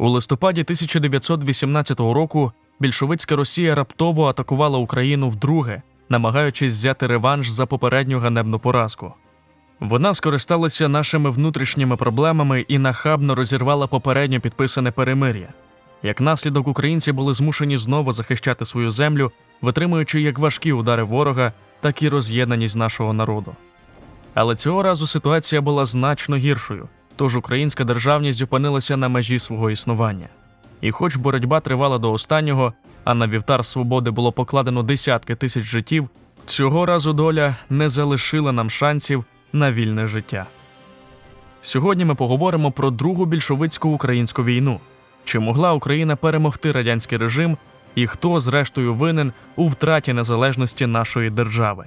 У листопаді 1918 року більшовицька Росія раптово атакувала Україну вдруге, намагаючись взяти реванш за попередню ганебну поразку. Вона скористалася нашими внутрішніми проблемами і нахабно розірвала попередньо підписане перемир'я. Як наслідок, українці були змушені знову захищати свою землю, витримуючи як важкі удари ворога, так і роз'єднаність нашого народу. Але цього разу ситуація була значно гіршою, тож українська державність опинилася на межі свого існування. І хоч боротьба тривала до останнього, а на вівтар свободи було покладено десятки тисяч життів, цього разу доля не залишила нам шансів на вільне життя. Сьогодні ми поговоримо про другу більшовицьку українську війну. Чи могла Україна перемогти радянський режим, і хто, зрештою, винен у втраті незалежності нашої держави?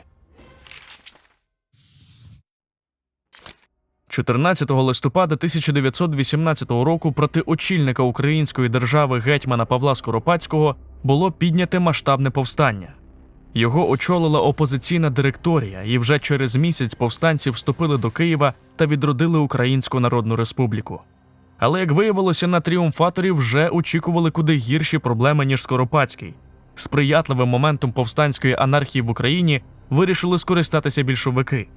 14 листопада 1918 року проти очільника української держави гетьмана Павла Скоропадського було підняте масштабне повстання. Його очолила опозиційна директорія, і вже через місяць повстанці вступили до Києва та відродили Українську Народну Республіку. Але як виявилося, на тріумфаторів вже очікували куди гірші проблеми, ніж Скоропадський. Сприятливим моментом повстанської анархії в Україні вирішили скористатися більшовики.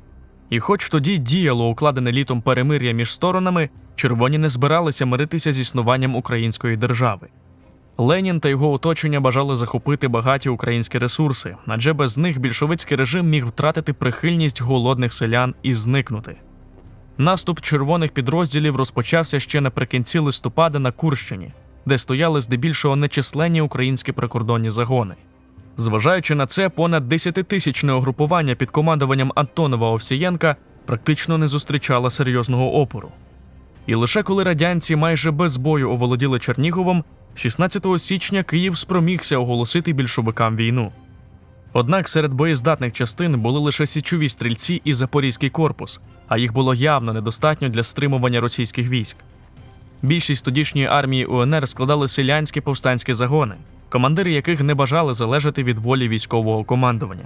І хоч тоді діяло укладене літом перемир'я між сторонами, червоні не збиралися миритися з існуванням української держави. Ленін та його оточення бажали захопити багаті українські ресурси, адже без них більшовицький режим міг втратити прихильність голодних селян і зникнути. Наступ червоних підрозділів розпочався ще наприкінці листопада на Курщині, де стояли здебільшого нечисленні українські прикордонні загони. Зважаючи на це, понад 10-тисячне угрупування під командуванням Антонова Овсієнка практично не зустрічало серйозного опору. І лише коли радянці майже без бою оволоділи Черніговом, 16 січня Київ спромігся оголосити більшовикам війну. Однак серед боєздатних частин були лише січові стрільці і Запорізький корпус, а їх було явно недостатньо для стримування російських військ. Більшість тодішньої армії УНР складали селянські повстанські загони, командири яких не бажали залежати від волі військового командування.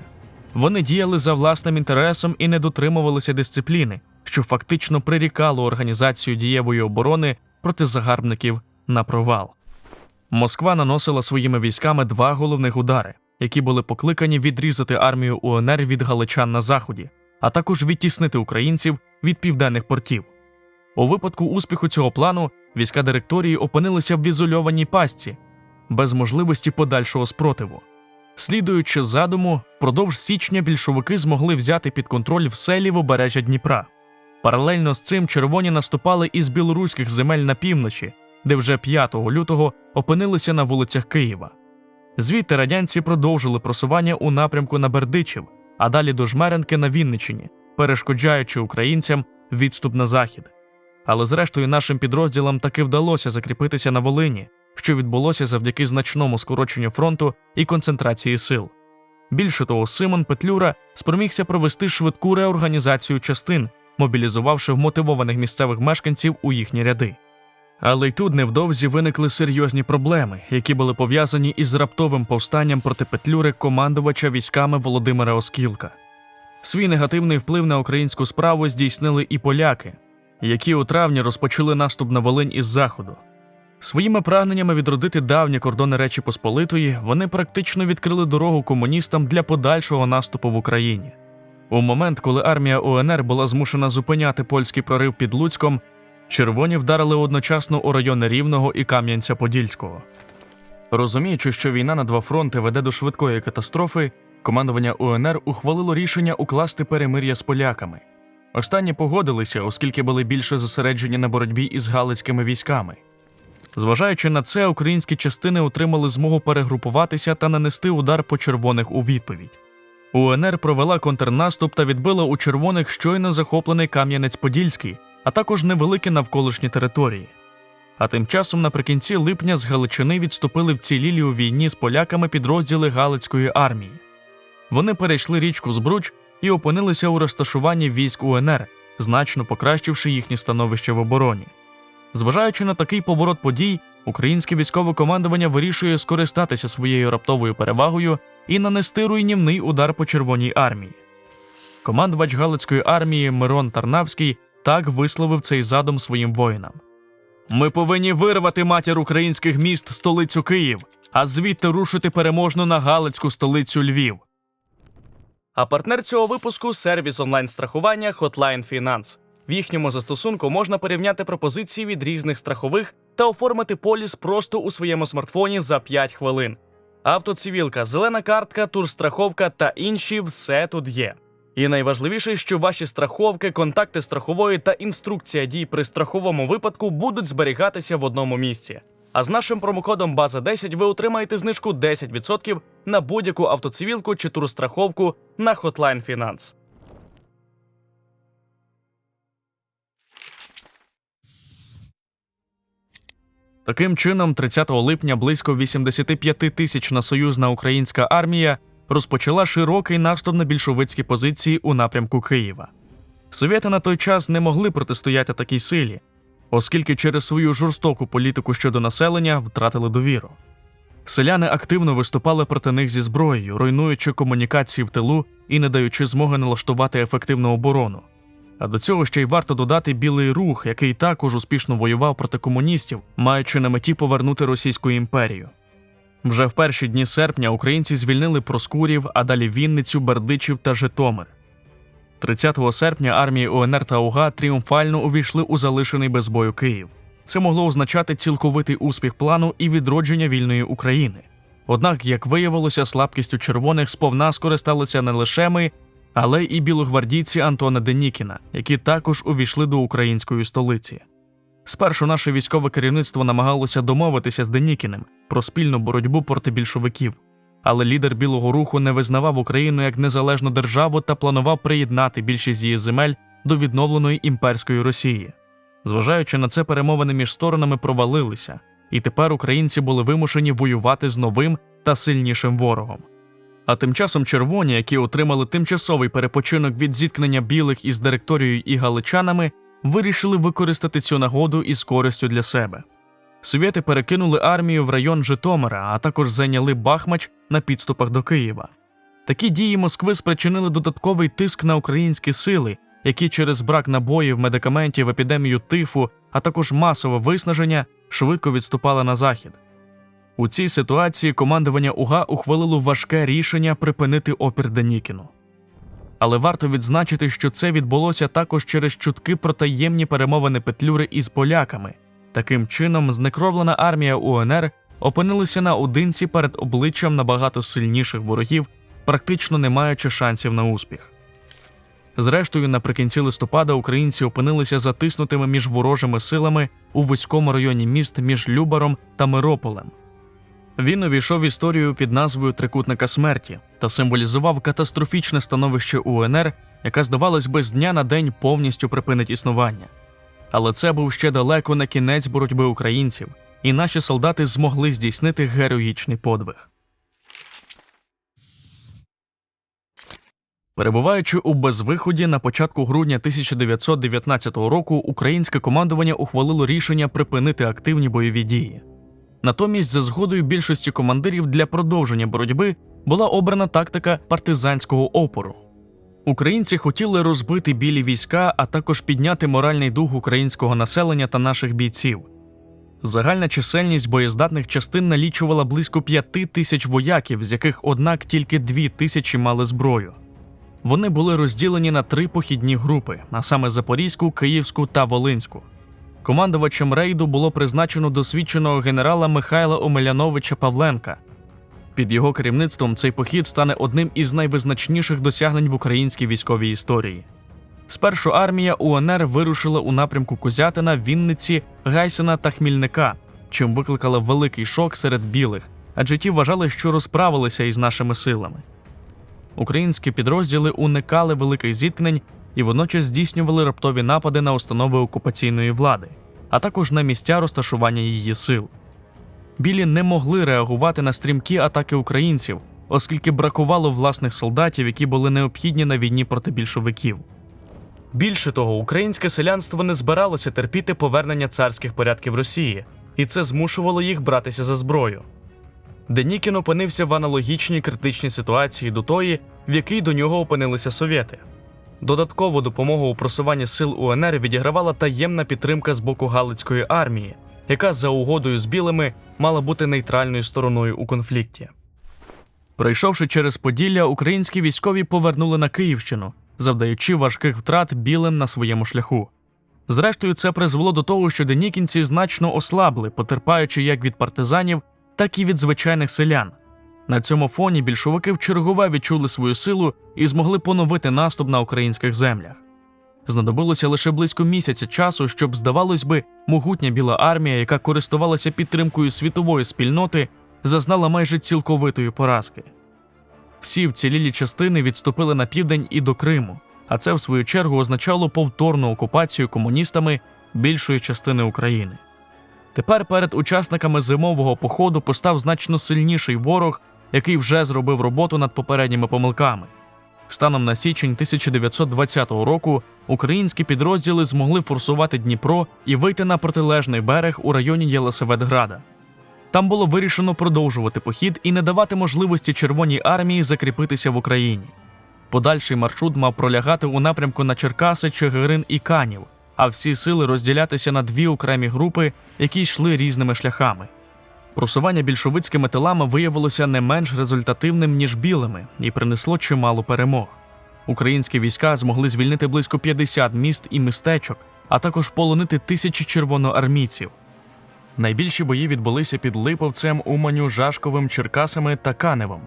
Вони діяли за власним інтересом і не дотримувалися дисципліни, що фактично прирікало організацію дієвої оборони проти загарбників на провал. Москва наносила своїми військами два головних удари, які були покликані відрізати армію УНР від галичан на заході, а також відтіснити українців від південних портів. У випадку успіху цього плану війська директорії опинилися в ізольованій пастці, без можливості подальшого спротиву. Слідуючи задуму, впродовж січня більшовики змогли взяти під контроль все лівобережжя Дніпра. Паралельно з цим червоні наступали із білоруських земель на півночі, де вже 5 лютого опинилися на вулицях Києва. Звідти радянці продовжили просування у напрямку на Бердичів, а далі до Жмеренки на Вінниччині, перешкоджаючи українцям відступ на захід. Але зрештою нашим підрозділам таки вдалося закріпитися на Волині, що відбулося завдяки значному скороченню фронту і концентрації сил. Більше того, Симон Петлюра спромігся провести швидку реорганізацію частин, мобілізувавши вмотивованих місцевих мешканців у їхні ряди. Але й тут невдовзі виникли серйозні проблеми, які були пов'язані із раптовим повстанням проти Петлюри командувача військами Володимира Оскілка. Свій негативний вплив на українську справу здійснили і поляки, які у травні розпочали наступ на Волинь із заходу. Своїми прагненнями відродити давні кордони Речі Посполитої вони практично відкрили дорогу комуністам для подальшого наступу в Україні. У момент, коли армія УНР була змушена зупиняти польський прорив під Луцьком, червоні вдарили одночасно у райони Рівного і Кам'янця-Подільського. Розуміючи, що війна на два фронти веде до швидкої катастрофи, командування УНР ухвалило рішення укласти перемир'я з поляками. Останні погодилися, оскільки були більше зосереджені на боротьбі із галицькими військами. Зважаючи на це, українські частини отримали змогу перегрупуватися та нанести удар по червоних у відповідь. УНР провела контрнаступ та відбила у червоних щойно захоплений Кам'янець-Подільський, а також невеликі навколишні території. А тим часом наприкінці липня з Галичини відступили вцілілі у війні з поляками підрозділи Галицької армії. Вони перейшли річку Збруч і опинилися у розташуванні військ УНР, значно покращивши їхнє становище в обороні. Зважаючи на такий поворот подій, українське військове командування вирішує скористатися своєю раптовою перевагою і нанести руйнівний удар по Червоній армії. Командувач Галицької армії Мирон Тарнавський так висловив цей задум своїм воїнам. Ми повинні вирвати матір українських міст столицю Київ, а звідти рушити переможно на Галицьку столицю Львів. А партнер цього випуску сервіс онлайн-страхування Hotline Finance. В їхньому застосунку можна порівняти пропозиції від різних страхових та оформити поліс просто у своєму смартфоні за 5 хвилин. Автоцивілка, зелена картка, турстраховка та інші все тут є. І найважливіше, що ваші страховки, контакти страхової та інструкція дій при страховому випадку будуть зберігатися в одному місці. А з нашим промокодом база 10 ви отримаєте знижку 10% на будь-яку автоцивілку чи турстраховку на Hotline Finance. Таким чином, 30 липня близько 85 тисячна союзна українська армія розпочала широкий наступ на більшовицькі позиції у напрямку Києва. Совєти на той час не могли протистояти такій силі, оскільки через свою жорстоку політику щодо населення втратили довіру. Селяни активно виступали проти них зі зброєю, руйнуючи комунікації в тилу і не даючи змоги налаштувати ефективну оборону. А до цього ще й варто додати білий рух, який також успішно воював проти комуністів, маючи на меті повернути Російську імперію. Вже в перші дні серпня українці звільнили Проскурів, а далі Вінницю, Бердичів та Житомир. 30 серпня армії УНР та УГА тріумфально увійшли у залишений без бою Київ. Це могло означати цілковитий успіх плану і відродження вільної України. Однак, як виявилося, слабкістю червоних сповна скористалися не лише ми, але і білогвардійці Антона Денікіна, які також увійшли до української столиці. Спершу наше військове керівництво намагалося домовитися з Денікіним про спільну боротьбу проти більшовиків, але лідер Білого руху не визнавав Україну як незалежну державу та планував приєднати більшість її земель до відновленої імперської Росії. Зважаючи на це, перемовини між сторонами провалилися, і тепер українці були вимушені воювати з новим та сильнішим ворогом. А тим часом червоні, які отримали тимчасовий перепочинок від зіткнення білих із директорією і галичанами, вирішили використати цю нагоду із користю для себе. Совєти перекинули армію в район Житомира, а також зайняли Бахмач на підступах до Києва. Такі дії Москви спричинили додатковий тиск на українські сили, які через брак набоїв, медикаментів, епідемію тифу, а також масове виснаження швидко відступали на захід. У цій ситуації командування УГА ухвалило важке рішення припинити опір Денікіну. Але варто відзначити, що це відбулося також через чутки про таємні перемовини Петлюри із поляками. Таким чином, знекровлена армія УНР опинилася наодинці перед обличчям набагато сильніших ворогів, практично не маючи шансів на успіх. Зрештою, наприкінці листопада українці опинилися затиснутими між ворожими силами у вузькому районі міст між Любаром та Мирополем. Він увійшов в історію під назвою Трикутника смерті та символізував катастрофічне становище УНР, яка, здавалось би, з дня на день повністю припинить існування. Але це був ще далеко не кінець боротьби українців, і наші солдати змогли здійснити героїчний подвиг. Перебуваючи у безвиході на початку грудня 1919 року, українське командування ухвалило рішення припинити активні бойові дії. Натомість, за згодою більшості командирів для продовження боротьби була обрана тактика партизанського опору. Українці хотіли розбити білі війська, а також підняти моральний дух українського населення та наших бійців. Загальна чисельність боєздатних частин налічувала близько п'яти тисяч вояків, з яких, однак, тільки дві тисячі мали зброю. Вони були розділені на три похідні групи, а саме Запорізьку, Київську та Волинську. Командувачем рейду було призначено досвідченого генерала Михайла Омеляновича Павленка. Під його керівництвом цей похід стане одним із найвизначніших досягнень в українській військовій історії. Спершу армія УНР вирушила у напрямку Козятина, Вінниці, Гайсина та Хмільника, чим викликала великий шок серед білих, адже ті вважали, що розправилися із нашими силами. Українські підрозділи уникали великих зіткнень і водночас здійснювали раптові напади на установи окупаційної влади, а також на місця розташування її сил. Білі не могли реагувати на стрімкі атаки українців, оскільки бракувало власних солдатів, які були необхідні на війні проти більшовиків. Більше того, українське селянство не збиралося терпіти повернення царських порядків Росії, і це змушувало їх братися за зброю. Денікін опинився в аналогічній критичній ситуації до тої, в якій до нього опинилися совєти. Додаткову допомогу у просуванні сил УНР відігравала таємна підтримка з боку Галицької армії, яка за угодою з білими мала бути нейтральною стороною у конфлікті. Пройшовши через Поділля, українські військові повернули на Київщину, завдаючи важких втрат білим на своєму шляху. Зрештою, це призвело до того, що денікінці значно ослабли, потерпаючи як від партизанів, так і від звичайних селян. На цьому фоні більшовики вчергове відчули свою силу і змогли поновити наступ на українських землях. Знадобилося лише близько місяця часу, щоб, здавалось би, могутня біла армія, яка користувалася підтримкою світової спільноти, зазнала майже цілковитої поразки. Всі вцілілі частини відступили на південь і до Криму, а це в свою чергу означало повторну окупацію комуністами більшої частини України. Тепер перед учасниками зимового походу постав значно сильніший ворог, який вже зробив роботу над попередніми помилками. Станом на січень 1920 року українські підрозділи змогли форсувати Дніпро і вийти на протилежний берег у районі Єлисаветграда. Там було вирішено продовжувати похід і не давати можливості Червоній армії закріпитися в Україні. Подальший маршрут мав пролягати у напрямку на Черкаси, Чигирин і Канів, а всі сили розділятися на дві окремі групи, які йшли різними шляхами. Просування більшовицькими тилами виявилося не менш результативним, ніж білими, і принесло чимало перемог. Українські війська змогли звільнити близько 50 міст і містечок, а також полонити тисячі червоноармійців. Найбільші бої відбулися під Липовцем, Уманю, Жашковим, Черкасами та Каневом.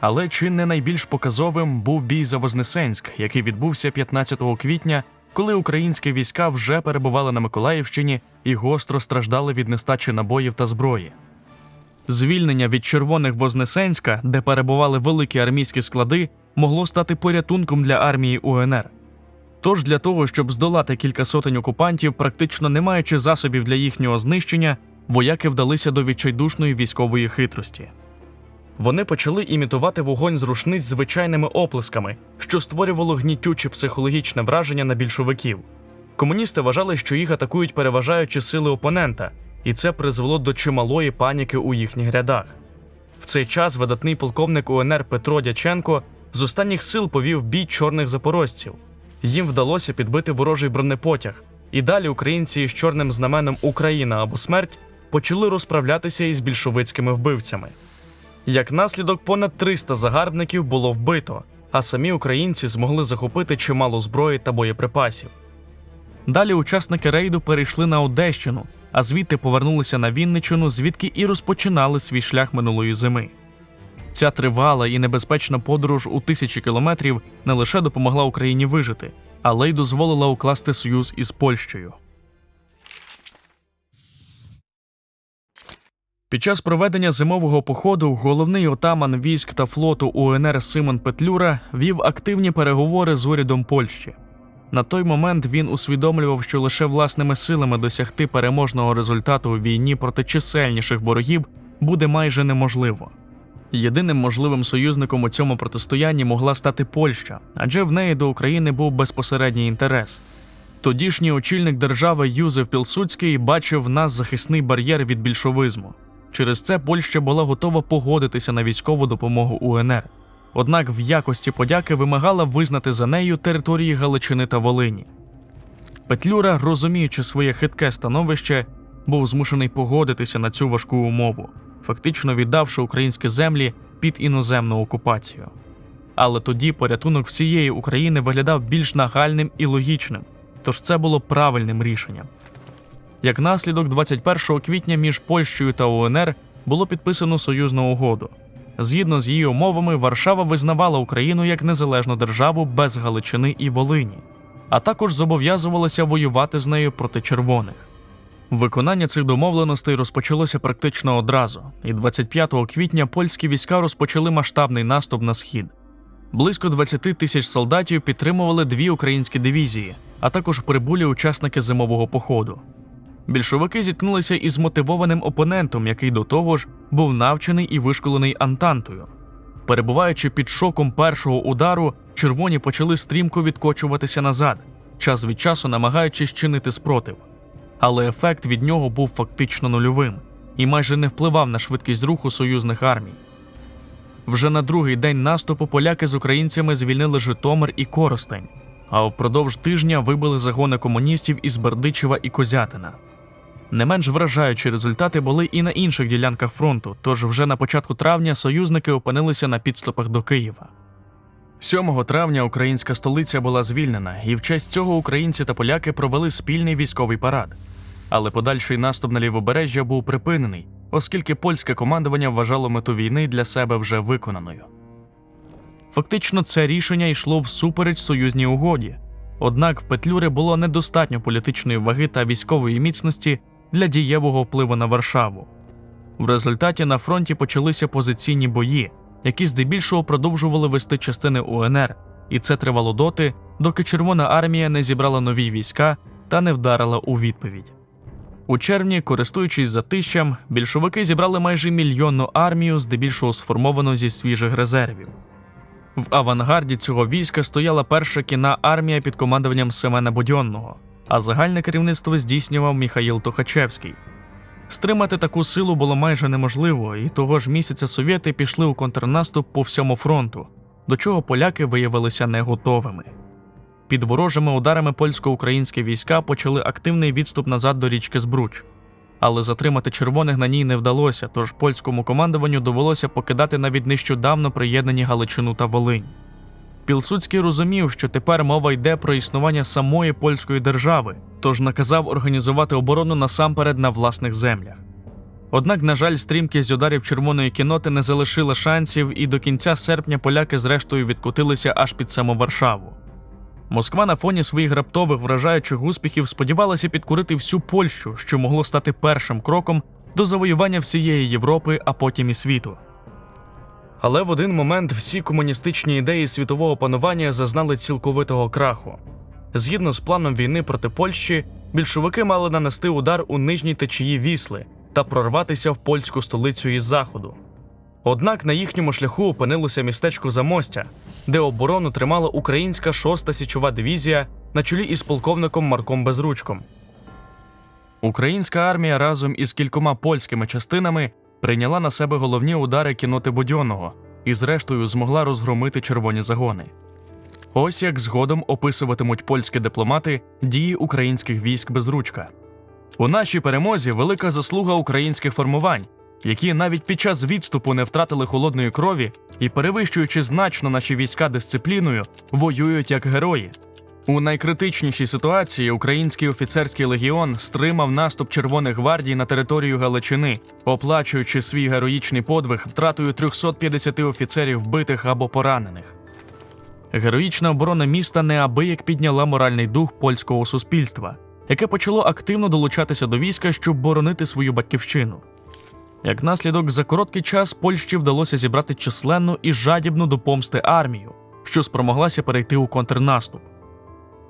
Але чи не найбільш показовим був бій за Вознесенськ, який відбувся 15 квітня, коли українські війська вже перебували на Миколаївщині і гостро страждали від нестачі набоїв та зброї. Звільнення від червоних Вознесенська, де перебували великі армійські склади, могло стати порятунком для армії УНР. Тож для того, щоб здолати кілька сотень окупантів, практично не маючи засобів для їхнього знищення, вояки вдалися до відчайдушної військової хитрості. Вони почали імітувати вогонь з рушниць звичайними оплесками, що створювало гнітюче психологічне враження на більшовиків. Комуністи вважали, що їх атакують переважаючі сили опонента, і це призвело до чималої паніки у їхніх рядах. В цей час видатний полковник УНР Петро Дяченко з останніх сил повів бій чорних запорожців. Їм вдалося підбити ворожий бронепотяг, і далі українці з чорним знаменом Україна або смерть почали розправлятися із більшовицькими вбивцями. Як наслідок, понад 300 загарбників було вбито, а самі українці змогли захопити чимало зброї та боєприпасів. Далі учасники рейду перейшли на Одещину, а звідти повернулися на Вінничину, звідки і розпочинали свій шлях минулої зими. Ця тривала і небезпечна подорож у тисячі кілометрів не лише допомогла Україні вижити, але й дозволила укласти союз із Польщею. Під час проведення зимового походу головний отаман військ та флоту УНР Симон Петлюра вів активні переговори з урядом Польщі. На той момент він усвідомлював, що лише власними силами досягти переможного результату у війні проти чисельніших ворогів буде майже неможливо. Єдиним можливим союзником у цьому протистоянні могла стати Польща, адже в неї до України був безпосередній інтерес. Тодішній очільник держави Юзеф Пілсудський бачив в нас захисний бар'єр від більшовизму. Через це Польща була готова погодитися на військову допомогу УНР. Однак в якості подяки вимагала визнати за нею території Галичини та Волині. Петлюра, розуміючи своє хитке становище, був змушений погодитися на цю важку умову, фактично віддавши українські землі під іноземну окупацію. Але тоді порятунок всієї України виглядав більш нагальним і логічним, тож це було правильним рішенням. Як наслідок, 21 квітня між Польщею та УНР було підписано союзну угоду. Згідно з її умовами, Варшава визнавала Україну як незалежну державу без Галичини і Волині, а також зобов'язувалася воювати з нею проти червоних. Виконання цих домовленостей розпочалося практично одразу, і 25 квітня польські війська розпочали масштабний наступ на схід. Близько 20 тисяч солдатів підтримували дві українські дивізії, а також прибулі учасники зимового походу. Більшовики зіткнулися із мотивованим опонентом, який до того ж був навчений і вишколений Антантою. Перебуваючи під шоком першого удару, червоні почали стрімко відкочуватися назад, час від часу намагаючись чинити спротив. Але ефект від нього був фактично нульовим і майже не впливав на швидкість руху союзних армій. Вже на другий день наступу поляки з українцями звільнили Житомир і Коростень, а впродовж тижня вибили загони комуністів із Бердичева і Козятина. Не менш вражаючі результати були і на інших ділянках фронту, тож вже на початку травня союзники опинилися на підступах до Києва. 7 травня українська столиця була звільнена, і в честь цього українці та поляки провели спільний військовий парад. Але подальший наступ на лівобережжя був припинений, оскільки польське командування вважало мету війни для себе вже виконаною. Фактично, це рішення йшло всупереч союзній угоді. Однак в Петлюри було недостатньо політичної ваги та військової міцності для дієвого впливу на Варшаву. В результаті на фронті почалися позиційні бої, які здебільшого продовжували вести частини УНР, і це тривало доти, доки Червона армія не зібрала нові війська та не вдарила у відповідь. У червні, користуючись затищем, більшовики зібрали майже мільйонну армію, здебільшого сформовану зі свіжих резервів. В авангарді цього війська стояла перша кінна армія під командуванням Семена Будьонного, а загальне керівництво здійснював Міхаїл Тухачевський. Стримати таку силу було майже неможливо, і того ж місяця совєти пішли у контрнаступ по всьому фронту, до чого поляки виявилися не готовими. Під ворожими ударами польсько-українські війська почали активний відступ назад до річки Збруч. Але затримати червоних на ній не вдалося, тож польському командуванню довелося покидати навіть нещодавно приєднані Галичину та Волинь. Пілсудський розумів, що тепер мова йде про існування самої польської держави, тож наказав організувати оборону насамперед на власних землях. Однак, на жаль, стрімкість ударів червоної кіноти не залишила шансів, і до кінця серпня поляки зрештою відкотилися аж під саму Варшаву. Москва на фоні своїх раптових вражаючих успіхів сподівалася підкорити всю Польщу, що могло стати першим кроком до завоювання всієї Європи, а потім і світу. Але в один момент всі комуністичні ідеї світового панування зазнали цілковитого краху. Згідно з планом війни проти Польщі, більшовики мали нанести удар у нижній течії Вісли та прорватися в польську столицю із заходу. Однак на їхньому шляху опинилося містечко Замостя, де оборону тримала українська 6-та січова дивізія на чолі із полковником Марком Безручком. Українська армія разом із кількома польськими частинами прийняла на себе головні удари кіноти Будьонного і, зрештою, змогла розгромити червоні загони. Ось як згодом описуватимуть польські дипломати дії українських військ Безручка. У нашій перемозі велика заслуга українських формувань, які навіть під час відступу не втратили холодної крові і, перевищуючи значно наші війська дисципліною, воюють як герої. У найкритичнішій ситуації український офіцерський легіон стримав наступ Червоних гвардій на територію Галичини, оплачуючи свій героїчний подвиг втратою 350 офіцерів вбитих або поранених. Героїчна оборона міста неабияк підняла моральний дух польського суспільства, яке почало активно долучатися до війська, щоб боронити свою батьківщину. Як наслідок, за короткий час Польщі вдалося зібрати численну і жадібну до помсти армію, що спромоглася перейти у контрнаступ.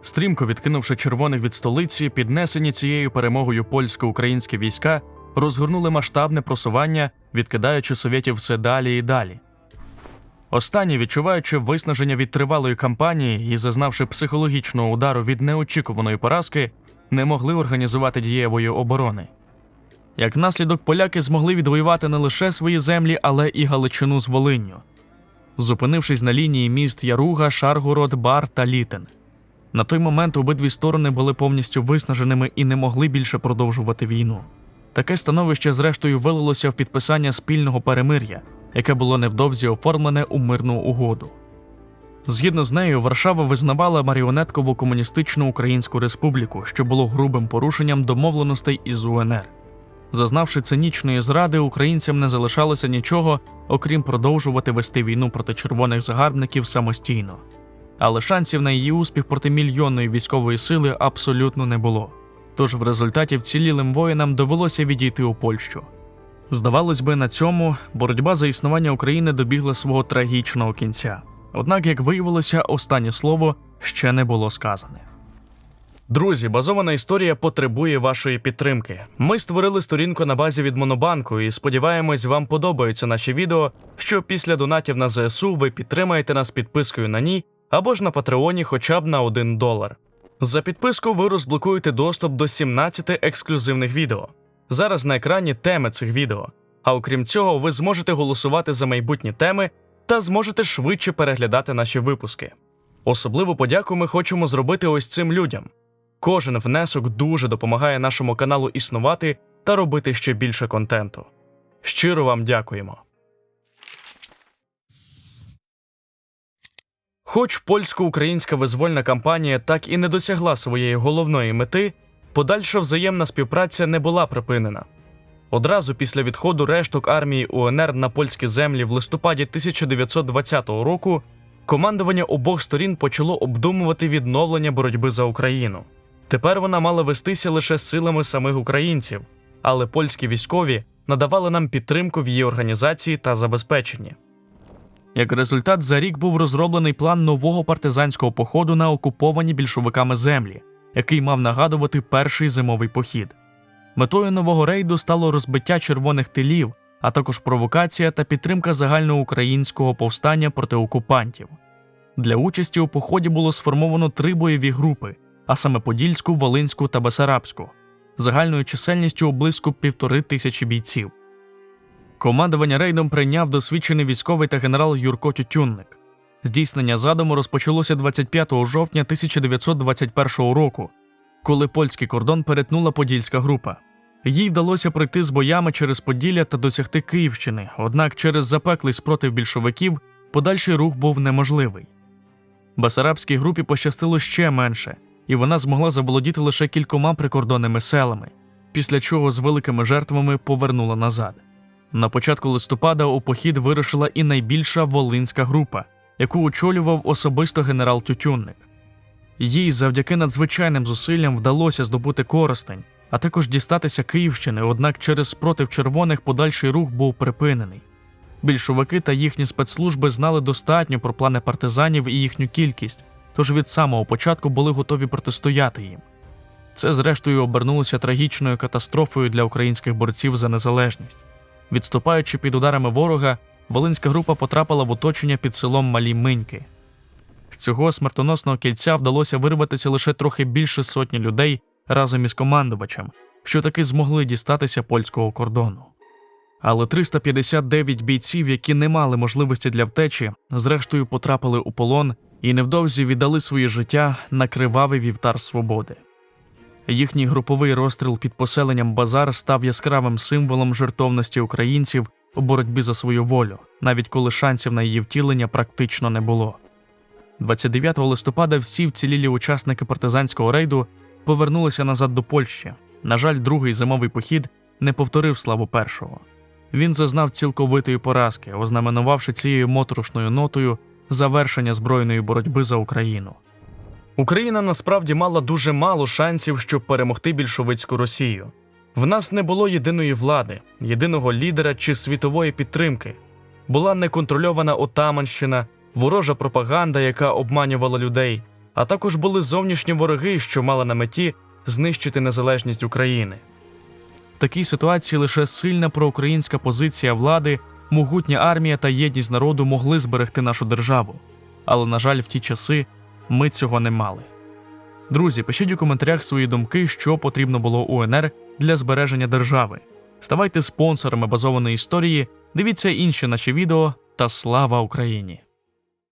Стрімко відкинувши червоних від столиці, піднесені цією перемогою польсько-українські війська розгорнули масштабне просування, відкидаючи совєтів все далі і далі. Останні, відчуваючи виснаження від тривалої кампанії і зазнавши психологічного удару від неочікуваної поразки, не могли організувати дієвої оборони. Як наслідок, поляки змогли відвоювати не лише свої землі, але і Галичину з Волинню, зупинившись на лінії міст Яруга, Шаргород, Бар та Літин. На той момент обидві сторони були повністю виснаженими і не могли більше продовжувати війну. Таке становище, зрештою, вилилося в підписання спільного перемир'я, яке було невдовзі оформлене у мирну угоду. Згідно з нею, Варшава визнавала маріонеткову комуністичну Українську Республіку, що було грубим порушенням домовленостей із УНР. Зазнавши цинічної зради, українцям не залишалося нічого, окрім продовжувати вести війну проти червоних загарбників самостійно. Але шансів на її успіх проти мільйонної військової сили абсолютно не було. Тож в результаті вцілілим воїнам довелося відійти у Польщу. Здавалось би, на цьому боротьба за існування України добігла свого трагічного кінця. Однак, як виявилося, останнє слово ще не було сказане. Друзі, базована історія потребує вашої підтримки. Ми створили сторінку на базі від Монобанку і сподіваємось, вам подобаються наші відео, що після донатів на ЗСУ ви підтримаєте нас підпискою на ній або ж на Патреоні хоча б на 1 долар. За підписку ви розблокуєте доступ до 17 ексклюзивних відео. Зараз на екрані теми цих відео. А окрім цього, ви зможете голосувати за майбутні теми та зможете швидше переглядати наші випуски. Особливу подяку ми хочемо зробити ось цим людям. Кожен внесок дуже допомагає нашому каналу існувати та робити ще більше контенту. Щиро вам дякуємо. Хоч польсько-українська визвольна кампанія так і не досягла своєї головної мети, подальша взаємна співпраця не була припинена. Одразу після відходу решток армії УНР на польські землі в листопаді 1920 року командування обох сторін почало обдумувати відновлення боротьби за Україну. Тепер вона мала вестися лише силами самих українців, але польські військові надавали нам підтримку в її організації та забезпеченні. Як результат, за рік був розроблений план нового партизанського походу на окуповані більшовиками землі, який мав нагадувати перший зимовий похід. Метою нового рейду стало розбиття червоних тилів, а також провокація та підтримка загальноукраїнського повстання проти окупантів. Для участі у поході було сформовано три бойові групи, а саме Подільську, Волинську та Бесарабську, загальною чисельністю близько півтори тисячі бійців. Командування рейдом прийняв досвідчений військовий та генерал Юрко Тютюнник. Здійснення задуму розпочалося 25 жовтня 1921 року, коли польський кордон перетнула Подільська група. Їй вдалося пройти з боями через Поділля та досягти Київщини, однак через запеклий спротив більшовиків подальший рух був неможливий. Басарабській групі пощастило ще менше, і вона змогла заволодіти лише кількома прикордонними селами, після чого з великими жертвами повернула назад. На початку листопада у похід вирушила і найбільша волинська група, яку очолював особисто генерал Тютюнник. Їй завдяки надзвичайним зусиллям вдалося здобути Коростень, а також дістатися Київщини, однак через спротив червоних подальший рух був припинений. Більшовики та їхні спецслужби знали достатньо про плани партизанів і їхню кількість, тож від самого початку були готові протистояти їм. Це, зрештою, обернулося трагічною катастрофою для українських борців за незалежність. Відступаючи під ударами ворога, Волинська група потрапила в оточення під селом Малі Миньки. З цього смертоносного кільця вдалося вирватися лише трохи більше сотні людей разом із командувачем, що таки змогли дістатися польського кордону. Але 359 бійців, які не мали можливості для втечі, зрештою потрапили у полон і невдовзі віддали своє життя на кривавий вівтар свободи. Їхній груповий розстріл під поселенням Базар став яскравим символом жертовності українців у боротьбі за свою волю, навіть коли шансів на її втілення практично не було. 29 листопада всі вцілілі учасники партизанського рейду повернулися назад до Польщі. На жаль, другий зимовий похід не повторив славу першого. Він зазнав цілковитої поразки, ознаменувавши цією моторошною нотою завершення збройної боротьби за Україну. Україна насправді мала дуже мало шансів, щоб перемогти більшовицьку Росію. В нас не було єдиної влади, єдиного лідера чи світової підтримки. Була неконтрольована отаманщина, ворожа пропаганда, яка обманювала людей, а також були зовнішні вороги, що мали на меті знищити незалежність України. В такій ситуації лише сильна проукраїнська позиція влади, могутня армія та єдність народу могли зберегти нашу державу. Але, на жаль, в ті часи ми цього не мали. Друзі, пишіть у коментарях свої думки, що потрібно було УНР для збереження держави. Ставайте спонсорами базованої історії, дивіться інші наші відео та слава Україні!